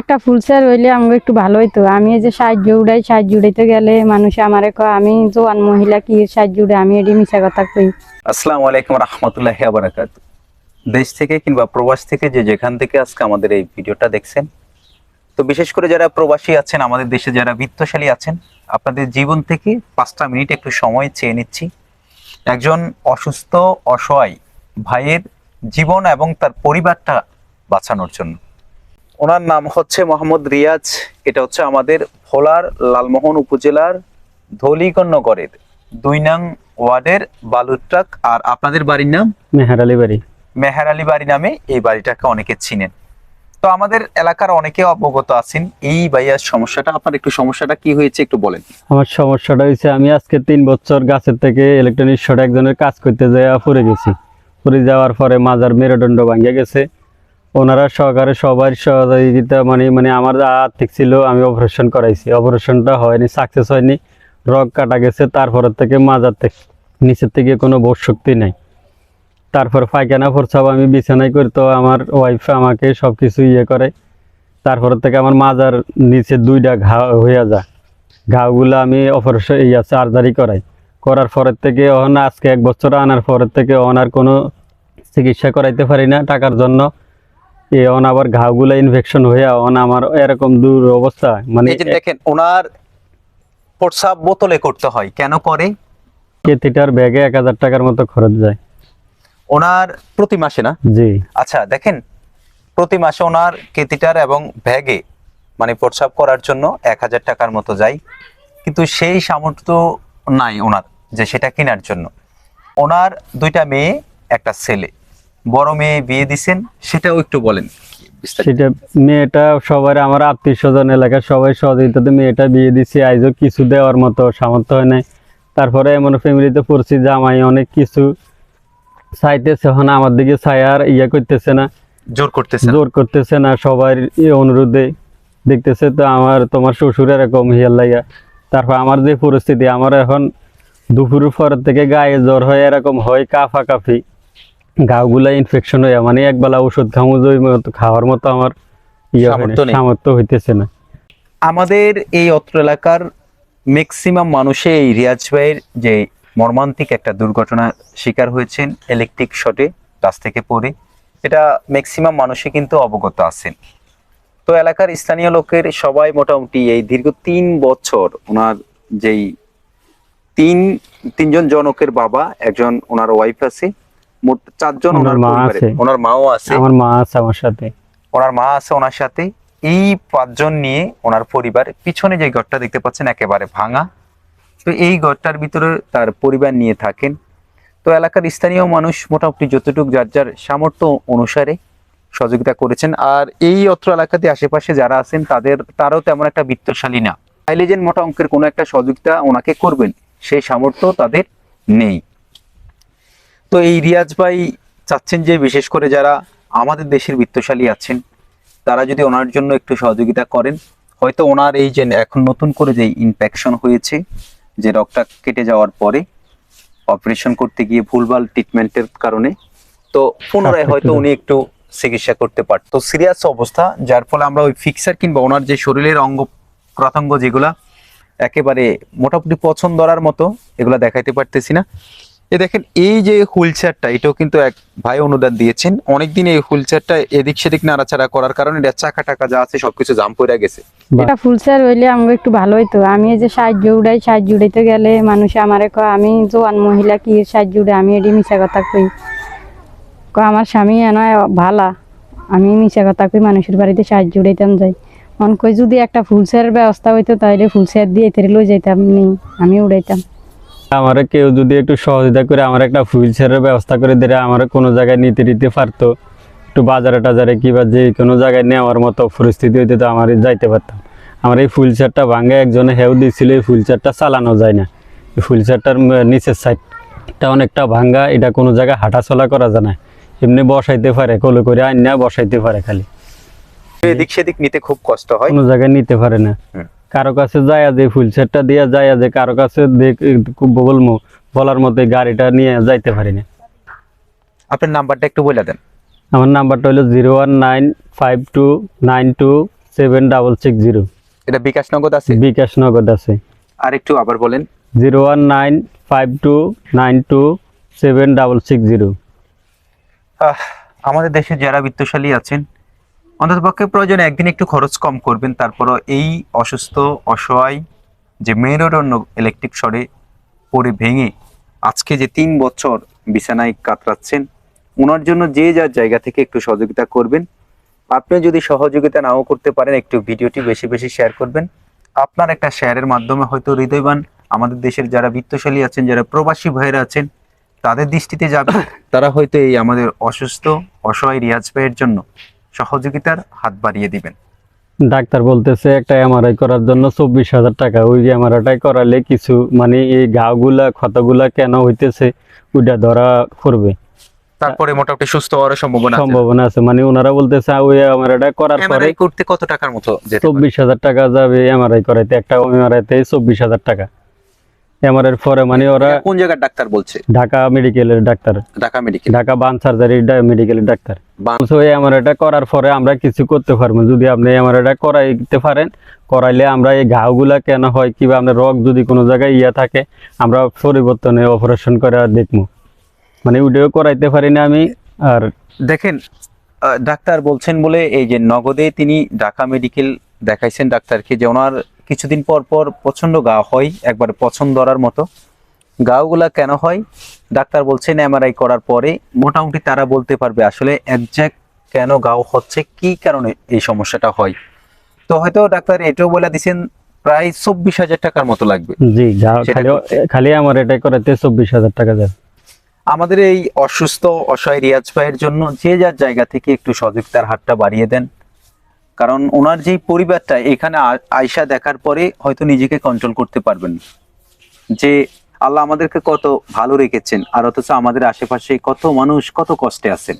একটা ফুল চেয়ার হইলে আমাকে একটু ভালো হইতো। আমি এই যে সাহায্য উড়াই, সাহায্য উড়াইতে গেলে মানুষ আমার আমি জোয়ান মহিলা কি সাহায্য উড়ে আমি এটি মিশা কথা কই। আসসালামু আলাইকুম রহমতুল্লাহ বারাকাত। দেশ থেকে কিংবা প্রবাস থেকে যে যেখান থেকে আজকে আমাদের এই ভিডিওটা দেখছেন, তো বিশেষ করে যারা প্রবাসী আছেন, আমাদের দেশে যারা বিত্তশালী আছেন, আপনাদের জীবন থেকে পাঁচটা মিনিট একটু সময় চেয়ে নিচ্ছি। একজন অসুস্থ, অসহায় ভাইয়ের জীবন এবং তার পরিবারটা বাঁচানোর জন্য। ওনার নাম হচ্ছে মোহাম্মদ রিয়াজ। এটা হচ্ছে আমাদের ভোলার লালমোহন উপজেলার ধলিকন্যগড়ের দুই নং ওয়ার্ডের বালুরট্রাক আর আপনাদের বাড়ির নাম? মেহার আলী বাড়ি। মেহের আলী বাড়ি নামে এই বাড়িটাকে অনেকে চিনেন। তো আমাদের এলাকার অনেকে অবগত আছেন। এই ভাইয়ার সমস্যাটা আপনার একটু সমস্যাটা কি হয়েছে একটু বলেন। আমার সমস্যাটা হয়েছে আমি আজকে তিন বছর গাছের থেকে ইলেকট্রনিক একজনের কাজ করতে যাওয়া পড়ে গেছি। পড়ে যাওয়ার পরে মাজার মেরুদণ্ড ভাঙিয়ে গেছে। ওনারা সহকারে সবার সহযোগিতা মানে মানে আমার আর্থিক ছিল আমি অপারেশন করাইছি। অপারেশনটা হয়নি সাকসেস হয়নি। রগ কাটা গেছে তারপরের থেকে মাজার থেকে, নিচের থেকে কোনো বোধ শক্তি নাই। তারপর পায়খানা প্রস্রাব আমি বিছানায় করি তো আমার ওয়াইফ আমাকে সব কিছু ইয়ে করে। তারপর থেকে আমার মাজার নিচে দুইটা ঘা হইয়া যায়। ঘাগুলো আমি অপারেশন ইয়া সার্জারি করাই। করার পরের থেকে অহন আজকে এক বছর আনার পরের থেকে আর কোনো চিকিৎসা করাইতে পারি না টাকার জন্য। এ অন আবার ঘাগুলো ইনফেকশন হয়ে অন আমার এরকম দূর অবস্থা মানে দেখেন ওনার প্রস্রাব বোতলে করতে হয় কেন করে? কেতিটার ব্যাগে এক হাজার টাকার মতো খরচ যায়। ওনার প্রতি মাসে না? জি। আচ্ছা দেখেন প্রতি মাসে ওনার কেতিটার এবং ব্যাগে মানে প্রস্রাব করার জন্য এক হাজার টাকার মতো যায় কিন্তু সেই সামর্থ্য নাই ওনার যে সেটা কেনার জন্য। ওনার দুইটা মেয়ে একটা ছেলে। বড় মেয়ে বিয়ে দিছেন সেটাও একটু বলেন। সেটা মেয়েটা সবার আমার আত্মীয় স্বজন এলাকার সবাই সহযোগিতাতে মেয়েটা বিয়ে দিছি আইজও কিছু দেওয়ার মতো সামর্থ্য হয় নাই। তারপরে এমন ফ্যামিলিতে পড়ছি জামাই অনেক কিছু চাইতেছে এখন আমার দিকে ছায় আর ইয়ে করতেছে না। জোর করতেছে জোর করতেছে না সবার ইয়ে অনুরোধে দেখতেছে তো আমার তোমার শ্বশুর এরকম হিয়ার লাইয়া তারপর আমার যে পরিস্থিতি আমার এখন দুপুরের পর থেকে গায়ে জ্বর হয় এরকম হয় কাফা গাগুলা ইনফেকশন হয়ে মানে একবেলা ওষুধ খামো যে ওই খাওয়ার মতো আমার ইয়ে সামর্থ্য সামর্থ্য হইতেছে না। আমাদের এই অত্র এলাকার ম্যাক্সিমাম মানুষে এই রিয়াজ ভাইয়ের যে মর্মান্তিক একটা দুর্ঘটনা শিকার হয়েছেন ইলেকট্রিক শটে গাছ থেকে পড়ে এটা ম্যাক্সিমাম মানুষে কিন্তু অবগত আছেন। তো এলাকার স্থানীয় লোকের সবাই মোটামুটি এই দীর্ঘ তিন বছর ওনার যেই তিন তিনজন জনকের বাবা একজন ওনার ওয়াইফ আছে মোট চারজন ওনার মা আছে। ওনার মাও আছে। আমার মা আছে আমার সাথে। ওনার মা আছে ওনার সাথে। এই পাঁচজন নিয়ে ওনার পরিবার পিছনে যে ঘরটা দেখতে পাচ্ছেন একেবারে ভাঙা। তো এই ঘরটার ভিতরে তার পরিবার নিয়ে থাকেন। তো এলাকার স্থানীয় মানুষ মোটামুটি যতটুকু যার যার সামর্থ্য অনুসারে সহযোগিতা করেছেন। আর এই অত্র এলাকাতে আশেপাশে যারা আছেন তাদের তারও তেমন একটা বিত্তশালী না। চাইলে যে মোটা অঙ্কের কোনো একটা সহযোগিতা ওনাকে করবেন। সেই সামর্থ্য তাদের নেই। তো এই রিয়াজ ভাই চাচ্ছেন যে বিশেষ করে যারা আমাদের দেশের বিত্তশালী আছেন তারা যদি ওনার জন্য একটু সহযোগিতা করেন। হয়তো ওনার এই যে এখন নতুন করে যে ইনফেকশন হয়েছে যে রক্তটা কেটে যাওয়ার পরে অপারেশন করতে গিয়ে ভুলভাল ট্রিটমেন্টের কারণে তো পুনরায় হয়তো উনি একটু চিকিৎসা করতে পারত সিরিয়াস অবস্থা যার ফলে আমরা ওই ফিক্সার কিংবা ওনার যে শরীরের অঙ্গ প্রত্যঙ্গ যেগুলা একেবারে মোটামুটি পছন্দ ধরার মতো এগুলা দেখাইতে পারতেছি না। এ দেখেন এই যে হুইল চেয়ারটা এটাও কিন্তু এক ভাই অনুদান দিয়েছেন। অনেকদিন এই হুইল চেয়ারটা এদিক সেদিক নাড়াচাড়া করার কারণে এটা চাকা টাকা যা আছে সবকিছু জাম পড়ে গেছে। বা- একটা ফুল চেয়ার হইলে আমাকে একটু ভালো হইতো। আমি এই যে সাহায্য উড়াই সাহায্য উড়াইতে গেলে মানুষ আমারে কয় আমি জোয়ান মহিলা কি সাহায্য উড়ে আমি এটি মিশা কথা কই? কয় আমার স্বামী নয় ভালা। আমি মিশা কথা কই মানুষের বাড়িতে সাহায্য উড়াইতাম যাই। মন কই যদি একটা ফুল চেয়ারের ব্যবস্থা হইতো তাহলে ফুল চেয়ার দিয়ে এতে লই যাইতাম নেই আমি উড়াইতাম। আমার কেউ যদি একটু সহযোগিতা করে আমার একটা হুইল চেয়ারের ব্যবস্থা করে দিলে আমার কোনো জায়গায় নিতে নিতে পারতো। একটু বাজারে টাজারে কিংবা যে কোনো জায়গায় নেওয়ার মতো পরিস্থিতি হইতে তো আমার যাইতে পারতাম। আমার এই ফুল চেয়ারটা ভাঙে একজনে হেউ দিয়েছিল এই ফুল চেয়ারটা চালানো যায় না। এই ফুল চেয়ারটার নিচের সাইডটা অনেকটা ভাঙ্গা এটা কোনো জায়গায় হাঁটাচলা করা যায় না। এমনি বসাইতে পারে কলে করে আইন না বসাইতে পারে খালি। এদিক সেদিক নিতে খুব কষ্ট হয়। কোনো জায়গায় নিতে পারে না। কারও কাছে যায় যে ফুল সেটটা দিয়ে যায় যে কারও কাছে বলব বলার মতো গাড়িটা নিয়ে যাইতে পারি না। আপনার নাম্বারটা একটু বলে দেন। আমার নাম্বারটা হলো zero one nine five two nine two seven double six zero. এটা বিকাশ নগদ আছে? বিকাশ নগদ আছে। আর একটু আবার বলেন। Zero one nine five two nine two seven double six zero. আমাদের দেশে যারা বিত্তশালী আছেন অন্ততপক্ষে প্রয়োজনে একদিন একটু খরচ কম করবেন। তারপরও এই অসুস্থ অসহায় যে মেরুদণ্ড ইলেকট্রিক শরে পড়ে ভেঙে আজকে যে তিন বছর বিছানায় কাতরাচ্ছেন ওনার জন্য যে যার জায়গা থেকে একটু সহযোগিতা করবেন। আপনি যদি সহযোগিতা নাও করতে পারেন একটু ভিডিওটি বেশি বেশি শেয়ার করবেন। আপনার একটা শেয়ারের মাধ্যমে হয়তো হৃদয়বান আমাদের দেশের যারা বিত্তশালী আছেন যারা প্রবাসী ভাইরা আছেন তাদের দৃষ্টিতে যাবে। তারা হয়তো এই আমাদের অসুস্থ অসহায় রিয়াজ ভাইয়ের জন্য সহযোগিতার হাত বাড়িয়ে দিবেন। ডাক্তার বলতেছে একটা এমআরআই করার জন্য চব্বিশ হাজার টাকা। ওই যে এমআরআইটা করালে কিছু মানে এই ঘাগুলা ক্ষতগুলা কেন হইতেছে ওইটা ধরা করবে তারপরে মোটামুটি সুস্থ হওয়ার সম্ভাবনা সম্ভাবনা আছে। মানে ওনারা বলতেছে ওই এমআরআইটা করার পরে করতে কত টাকার মতো চব্বিশ হাজার টাকা যাবে এমআরআই করাইতে। একটা এমআরআইতে চব্বিশ হাজার টাকা। এমআরআই পরে মানে ওরা কোন জায়গার ডাক্তার বলছে? ঢাকা মেডিকেলের doctor. Dhaka medical Dhaka burn surgery মেডিকেলের ডাক্তার। এমআরআইটা করার পরে আমরা কিছু করতে পারব। যদি আপনি এমআরআইটা করাইতে পারেন করাইলে আমরা এই ঘাওগুলা কেন হয় কিংবা আপনার রোগ যদি কোনো জায়গায় ইয়া থাকে আমরা পরিবর্তনে অপারেশন করে দেখব। মানে ওইটাও করাইতে পারি না আমি আর দেখেন ডাক্তার বলছেন বলে এই যে নগদে তিনি ঢাকা মেডিকেল দেখাইছেন ডাক্তারকে যে ওনার কিছুদিন পর পর প্রচণ্ড গা হয় একবার পছন্দ ধরার মতো। গাওগুলা কেন হয়? ডাক্তার বলছেন এমআরআই করার পরে মোটামুটি তারা বলতে পারবে আসলে একজ্যাক্ট কেন গাও হচ্ছে কি কারণে এই সমস্যাটা হয়। তো হয়তো ডাক্তার এটাও বলে দিছেন প্রায় চব্বিশ হাজার টাকার মতো লাগবে। জি খালি আমার এটাই করাইতে চব্বিশ হাজার টাকা যাবে আমাদের এই অসুস্থ অসহায় রিয়াজ ভাইয়ের জন্য যে যার জায়গা থেকে একটু সহযোগিতার হাতটা বাড়িয়ে দেন। কারণ ওনার যেই পরিবারটা, এখানে আয়সা দেখার পরে হয়তো নিজেকে কন্ট্রোল করতে পারবেন। যে আল্লাহ আমাদেরকে কত ভালো রেখেছেন, আর অথচ আমাদের আশেপাশে কত মানুষ কত কষ্টে আছেন।